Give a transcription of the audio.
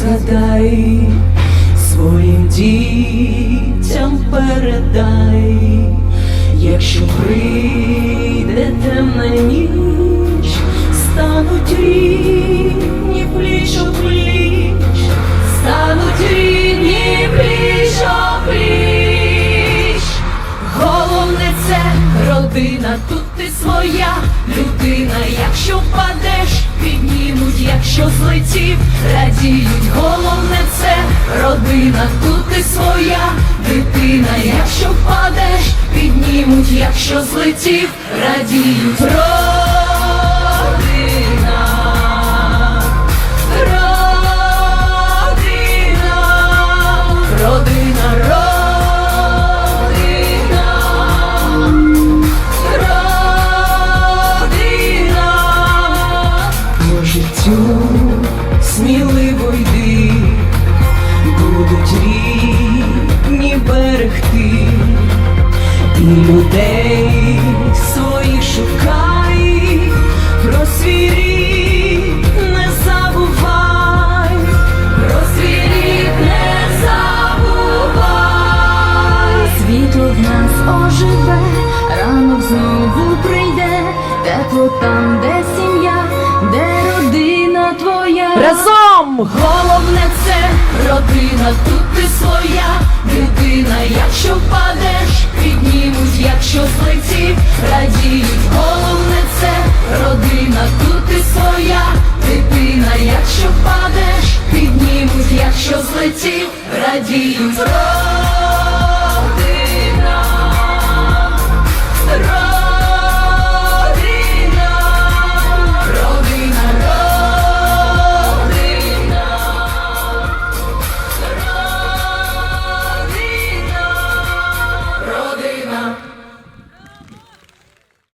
Згадай своїм дітям передай, якщо прийде темна ніч, стануть рідні пліч у пліч, стануть рідні пліч у пліч, головне це родина, тут ти своя людина. Якщо злетів, радіють. Головне це родина, тут ти своя дитина. Якщо впадеш, піднімуть, якщо злетів, радіють. Родина, родина, родина, родина, родина, рідні берегти, і людей своїх шукай, про свій рід не забувай, про свій рід не забувай. Світло в нас оживе, ранок знову прийде, тепло там, де сім'я, Головне це родина, тут ти своя дитина, якщо впадеш, піднімуть, якщо злетів, радіють, головне це родина, тут ти своя дитина, якщо впадеш, піднімуть, якщо злетів, радіють.